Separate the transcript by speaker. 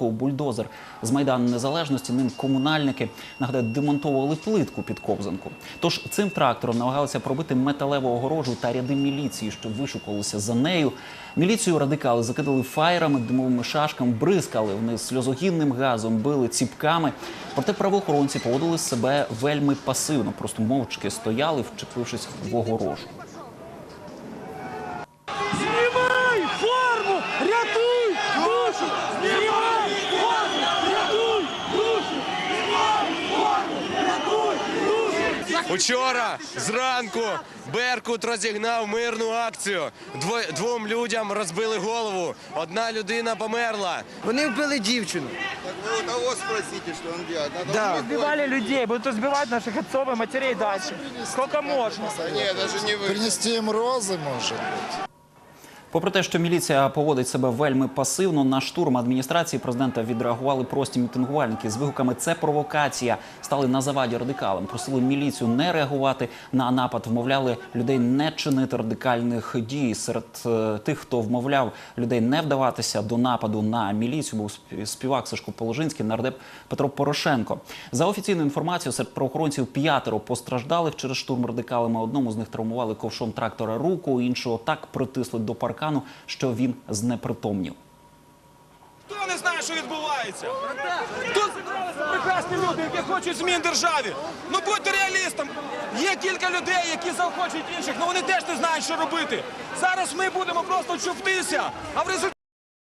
Speaker 1: Бульдозер з майдану незалежності ним комунальники нагадаю, демонтовували плитку під ковзанку. Тож цим трактором намагалися пробити металеву огорожу та ряди міліції, що вишукувалися за нею. Міліцію радикали закидали фаєрами, димовими шашками, бризкали вниз сльозогінним газом, били ціпками. Проте правоохоронці поводили себе вельми пасивно, просто мовчки стояли, вчепившись в огорожу.
Speaker 2: Учора зранку Беркут розігнав мирну акцію. Дво- двом людям розбили голову. Одна людина померла.
Speaker 3: Вони вбили дівчину.
Speaker 4: Так вы у того спросите, что он делает. Надо
Speaker 3: Да.
Speaker 4: успокоить.
Speaker 5: Збивали людей, будуть збивати наших отцов і матерей далі. Скільки можна?
Speaker 4: Да нет, даже не вы.
Speaker 6: Принести им розы, может быть.
Speaker 1: Попри те, що міліція поводить себе вельми пасивно, на штурм адміністрації президента відреагували прості мітингувальники з вигуками Це провокація стали на заваді радикалам. Просили міліцію не реагувати на напад, вмовляли людей не чинити радикальних дій. Серед е, тих, хто вмовляв людей не вдаватися до нападу на міліцію, був спів- співак Сашко Положинський, нардеп Петро Порошенко. За офіційною інформацією, серед правоохоронців п'ятеро постраждалих через штурм радикалами. Одному з них травмували ковшом трактора руку, іншого так притисли до паркану, що він знепритомнів.
Speaker 7: Хто не знає, що відбувається? Тут зібралися прекрасні люди, які хочуть змін державі. Ну будьте реалістом. Є кілька людей, які заохочують інших, але вони теж не знають, що робити. Зараз ми будемо просто чуптися, а в результаті.